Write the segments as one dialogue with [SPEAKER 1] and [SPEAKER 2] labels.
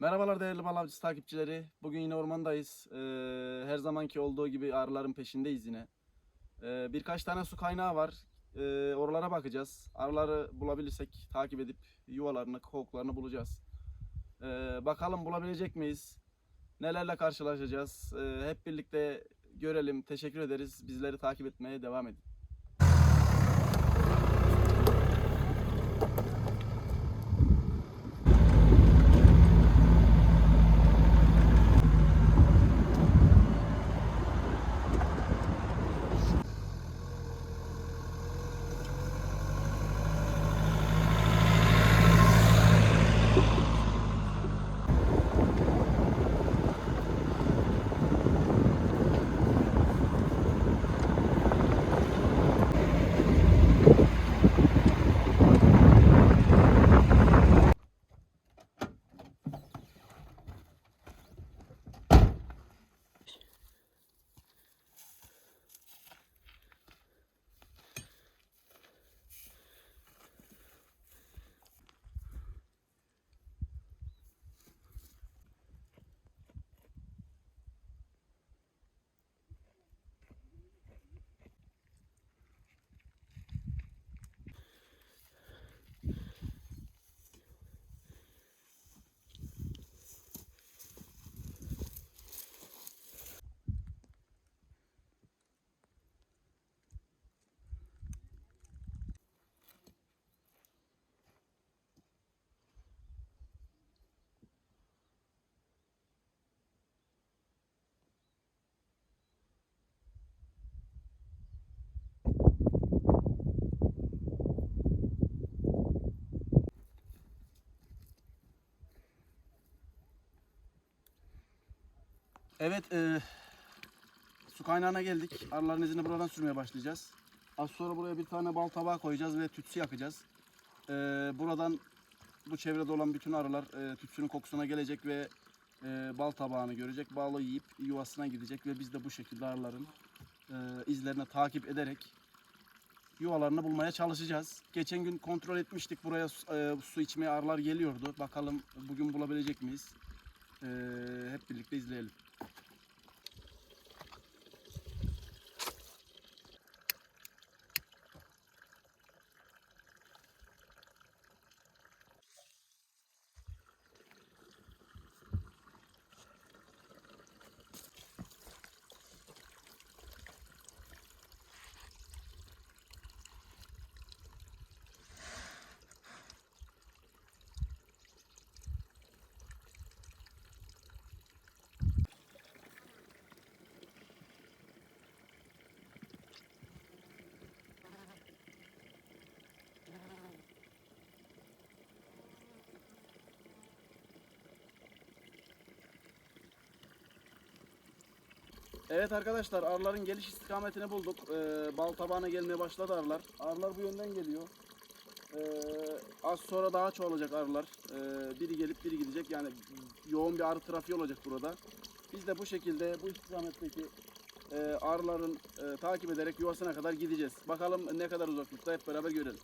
[SPEAKER 1] Merhabalar değerli bal avcısı takipçileri. Bugün yine ormandayız. Ee, her zamanki olduğu gibi arıların peşindeyiz yine. Ee, birkaç tane su kaynağı var. Ee, oralara bakacağız. Arıları bulabilirsek takip edip yuvalarını, kovuklarını bulacağız. Ee, bakalım bulabilecek miyiz? Nelerle karşılaşacağız? Ee, hep birlikte görelim. Teşekkür ederiz. Bizleri takip etmeye devam edin. Evet, e, su kaynağına geldik. Arıların izini buradan sürmeye başlayacağız. Az sonra buraya bir tane bal tabağı koyacağız ve tütsü yakacağız. E, buradan bu çevrede olan bütün arılar e, tütsünün kokusuna gelecek ve e, bal tabağını görecek. Balı yiyip yuvasına gidecek ve biz de bu şekilde arıların e, izlerini takip ederek yuvalarını bulmaya çalışacağız. Geçen gün kontrol etmiştik. Buraya e, su içmeye arılar geliyordu. Bakalım bugün bulabilecek miyiz? E, hep birlikte izleyelim. Evet arkadaşlar arıların geliş istikametini bulduk. Ee, bal tabağına gelmeye başladı arılar. Arılar bu yönden geliyor. Ee, az sonra daha çoğalacak arılar. Ee, biri gelip biri gidecek. Yani yoğun bir arı trafiği olacak burada. Biz de bu şekilde bu istikametteki e, arıların e, takip ederek yuvasına kadar gideceğiz. Bakalım ne kadar uzaklıkta hep beraber görelim.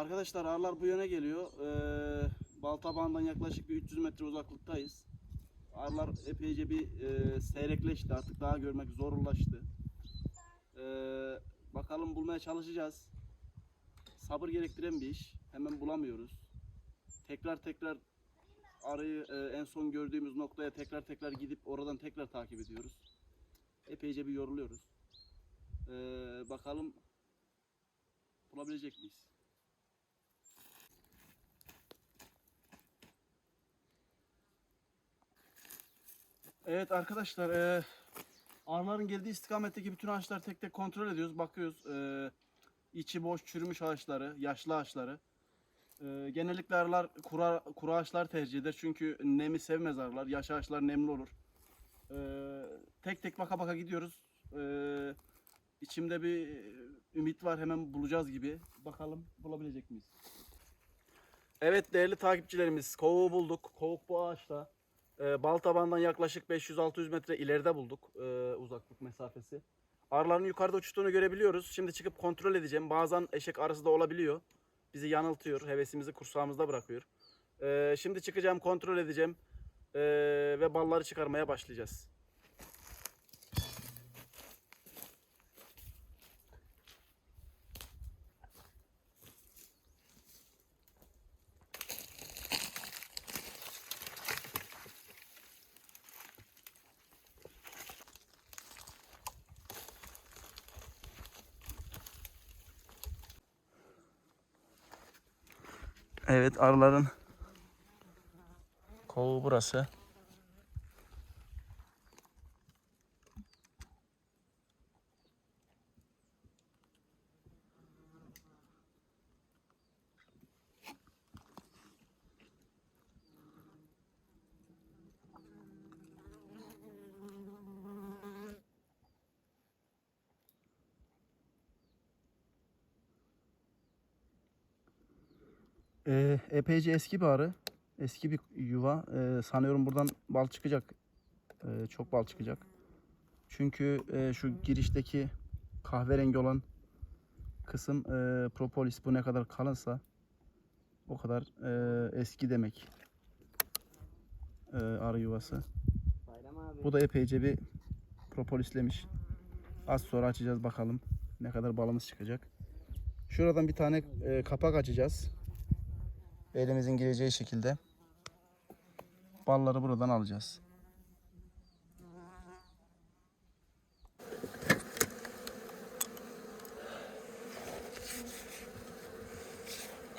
[SPEAKER 1] Arkadaşlar arılar bu yöne geliyor. Ee, Baltabağ'dan yaklaşık bir 300 metre uzaklıktayız. Arılar epeyce bir e, seyrekleşti. Artık daha görmek zorlaştı. Ee, bakalım bulmaya çalışacağız. Sabır gerektiren bir iş. Hemen bulamıyoruz. Tekrar tekrar arıyı e, en son gördüğümüz noktaya tekrar tekrar gidip oradan tekrar takip ediyoruz. Epeyce bir yoruluyoruz. Ee, bakalım bulabilecek miyiz? Evet arkadaşlar eee arıların geldiği istikametteki bütün ağaçları tek tek kontrol ediyoruz. Bakıyoruz eee içi boş çürümüş ağaçları, yaşlı ağaçları. Ee, genellikle arılar kuru, kuru ağaçlar tercih eder çünkü nemi sevmez arılar. Yaş ağaçlar nemli olur. Ee, tek tek baka baka gidiyoruz. Ee, içimde bir ümit var hemen bulacağız gibi. Bakalım bulabilecek miyiz? Evet değerli takipçilerimiz kovuğu bulduk. Kovuk bu ağaçta. Ee, Baltaban'dan yaklaşık 500-600 metre ileride bulduk ee, uzaklık mesafesi. Arıların yukarıda uçtuğunu görebiliyoruz. Şimdi çıkıp kontrol edeceğim. Bazen eşek arısı da olabiliyor. Bizi yanıltıyor. Hevesimizi kursağımızda bırakıyor. Ee, şimdi çıkacağım kontrol edeceğim. Ee, ve balları çıkarmaya başlayacağız. Evet arıların kovu burası. Ee, epeyce eski bir arı. Eski bir yuva. Ee, sanıyorum buradan bal çıkacak. Ee, çok bal çıkacak. Çünkü e, şu girişteki kahverengi olan kısım e, propolis. Bu ne kadar kalınsa o kadar e, eski demek. E, arı yuvası. Bu da epeyce bir propolislemiş. Az sonra açacağız bakalım ne kadar balımız çıkacak. Şuradan bir tane e, kapak açacağız. Elimizin gireceği şekilde. Balları buradan alacağız.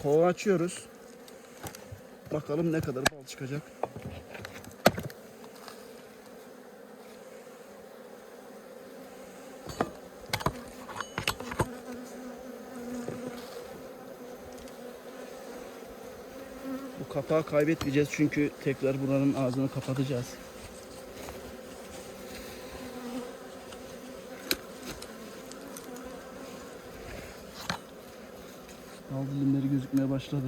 [SPEAKER 1] Kova açıyoruz. Bakalım ne kadar bal çıkacak. Kapağı kaybetmeyeceğiz çünkü tekrar buranın ağzını kapatacağız. Bal dilimleri gözükmeye başladı.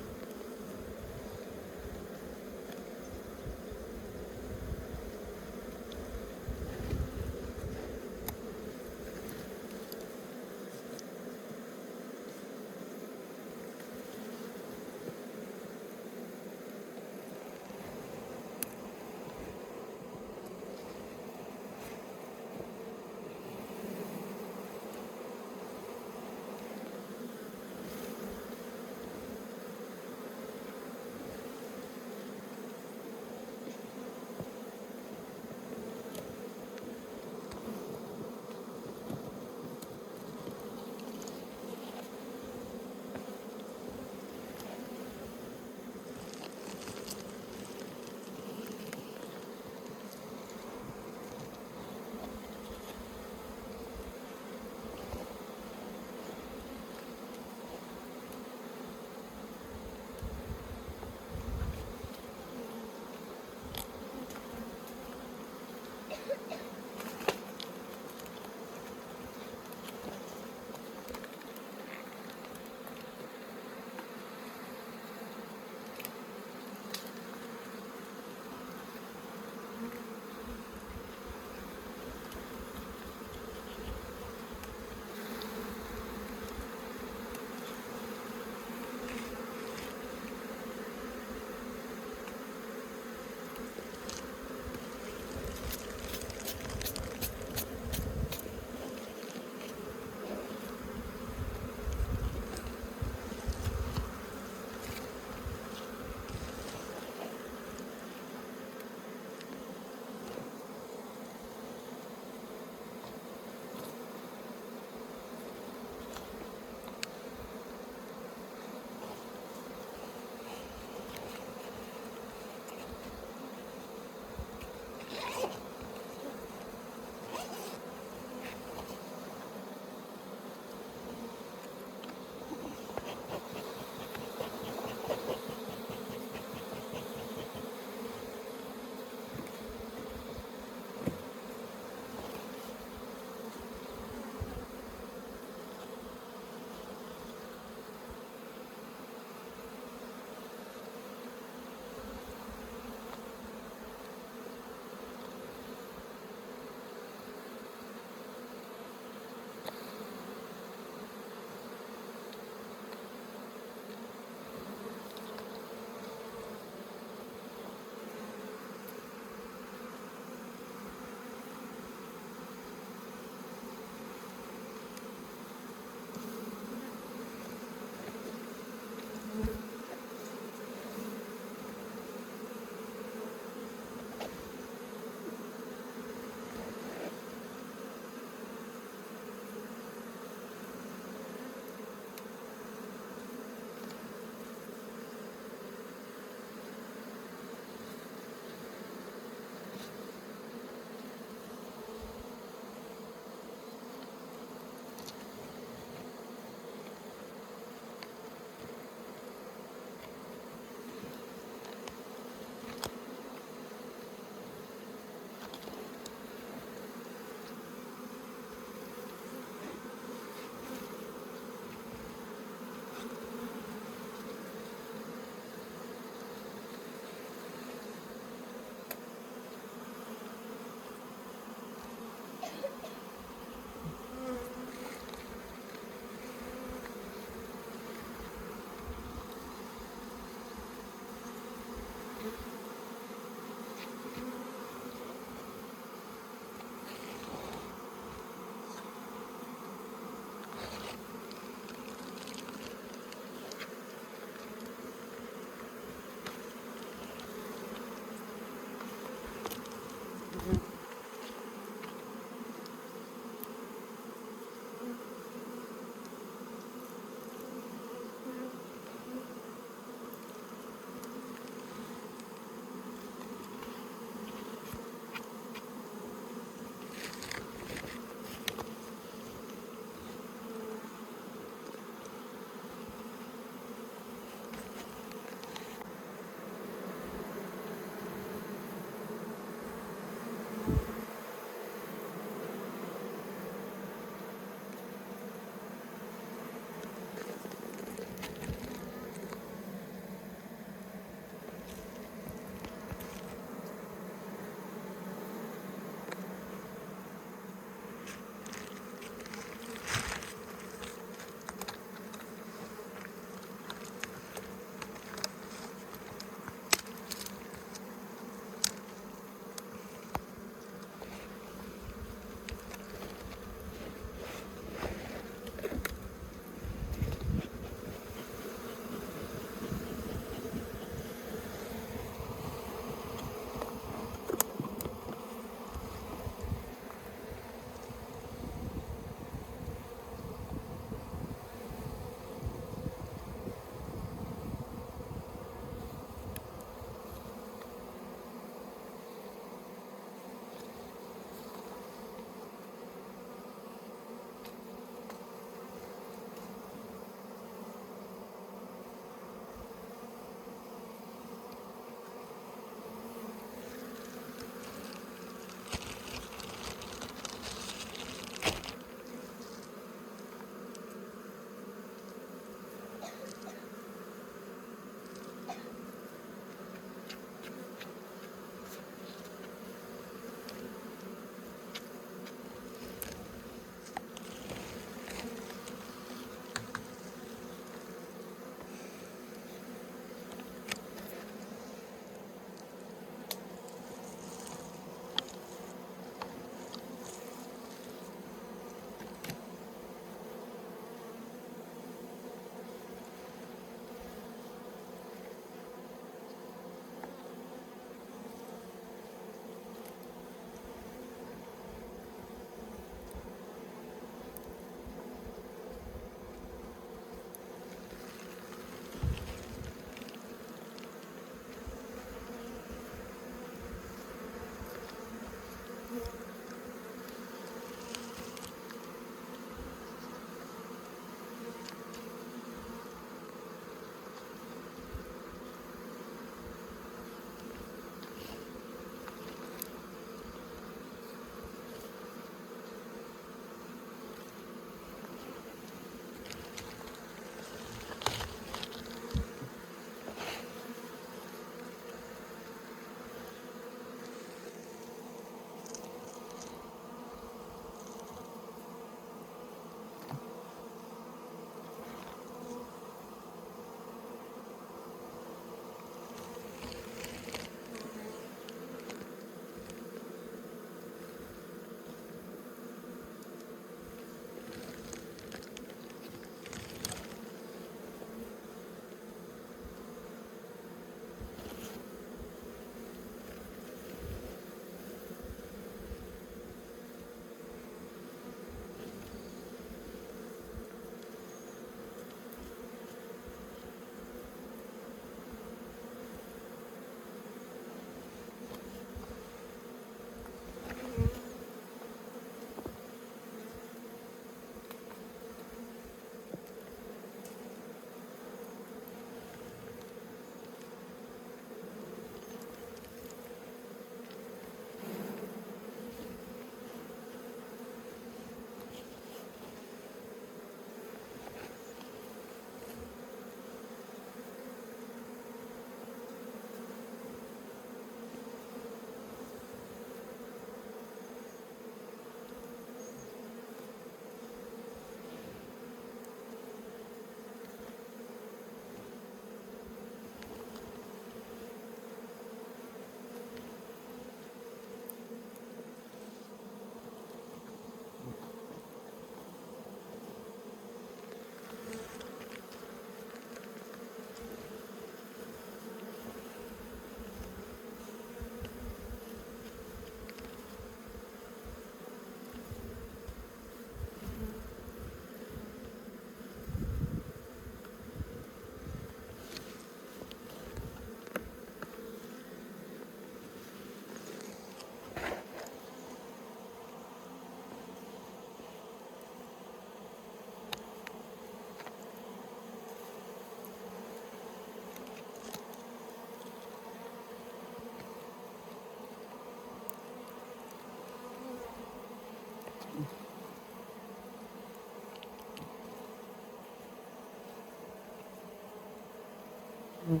[SPEAKER 1] Hmm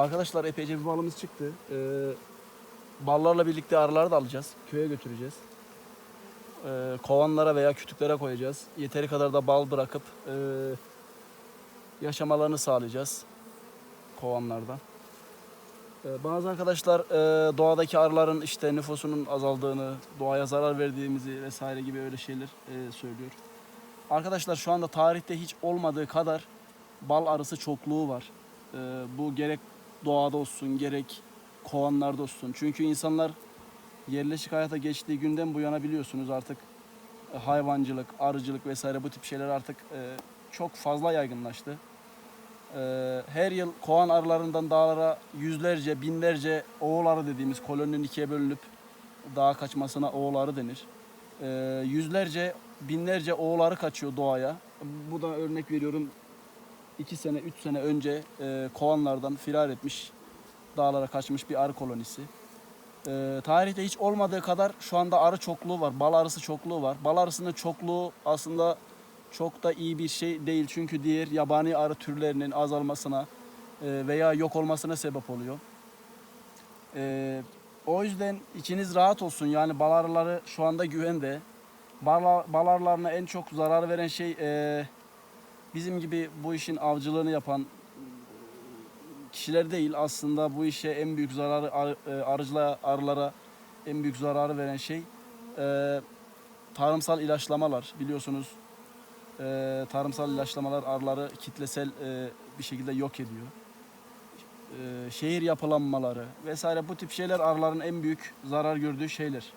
[SPEAKER 1] Arkadaşlar epeyce bir balımız çıktı. Ee, ballarla birlikte arıları da alacağız. Köye götüreceğiz. Ee, kovanlara veya kütüklere koyacağız. Yeteri kadar da bal bırakıp e, yaşamalarını sağlayacağız kovanlarda. Ee, bazı arkadaşlar e, doğadaki arıların işte nüfusunun azaldığını, doğaya zarar verdiğimizi vesaire gibi öyle şeyler e, söylüyor. Arkadaşlar şu anda tarihte hiç olmadığı kadar bal arısı çokluğu var. Ee, bu gerek doğada olsun gerek kovanlarda olsun. Çünkü insanlar yerleşik hayata geçtiği günden bu yana biliyorsunuz artık e, hayvancılık, arıcılık vesaire bu tip şeyler artık e, çok fazla yaygınlaştı. E, her yıl kovan arılarından dağlara yüzlerce, binlerce oğul arı dediğimiz koloninin ikiye bölünüp dağa kaçmasına oğul arı denir. Yüzlerce, binlerce oğul arı kaçıyor doğaya. Bu da örnek veriyorum 2 sene, 3 sene önce e, kovanlardan firar etmiş, dağlara kaçmış bir arı kolonisi. E, tarihte hiç olmadığı kadar şu anda arı çokluğu var, bal arısı çokluğu var. Bal arısının çokluğu aslında çok da iyi bir şey değil. Çünkü diğer yabani arı türlerinin azalmasına e, veya yok olmasına sebep oluyor. E, o yüzden içiniz rahat olsun. Yani bal arıları şu anda güvende. Bal, bal arılarına en çok zarar veren şey... E, bizim gibi bu işin avcılığını yapan kişiler değil aslında bu işe en büyük zararı ar- e, arıcıla arılara en büyük zararı veren şey e, tarımsal ilaçlamalar biliyorsunuz e, tarımsal ilaçlamalar arıları kitlesel e, bir şekilde yok ediyor. E, şehir yapılanmaları vesaire bu tip şeyler arıların en büyük zarar gördüğü şeyler.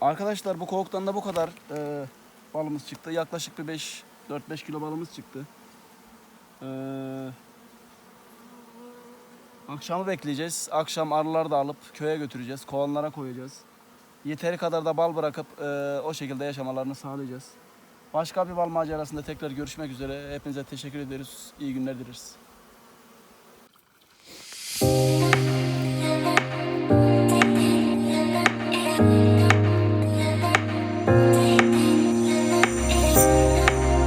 [SPEAKER 1] Arkadaşlar bu kovuktan da bu kadar e, balımız çıktı. Yaklaşık bir 5 4-5 kilo balımız çıktı. E, akşamı bekleyeceğiz. Akşam arıları da alıp köye götüreceğiz. Kovanlara koyacağız. Yeteri kadar da bal bırakıp e, o şekilde yaşamalarını sağlayacağız. Başka bir bal macerasında tekrar görüşmek üzere. Hepinize teşekkür ederiz. İyi günler dileriz.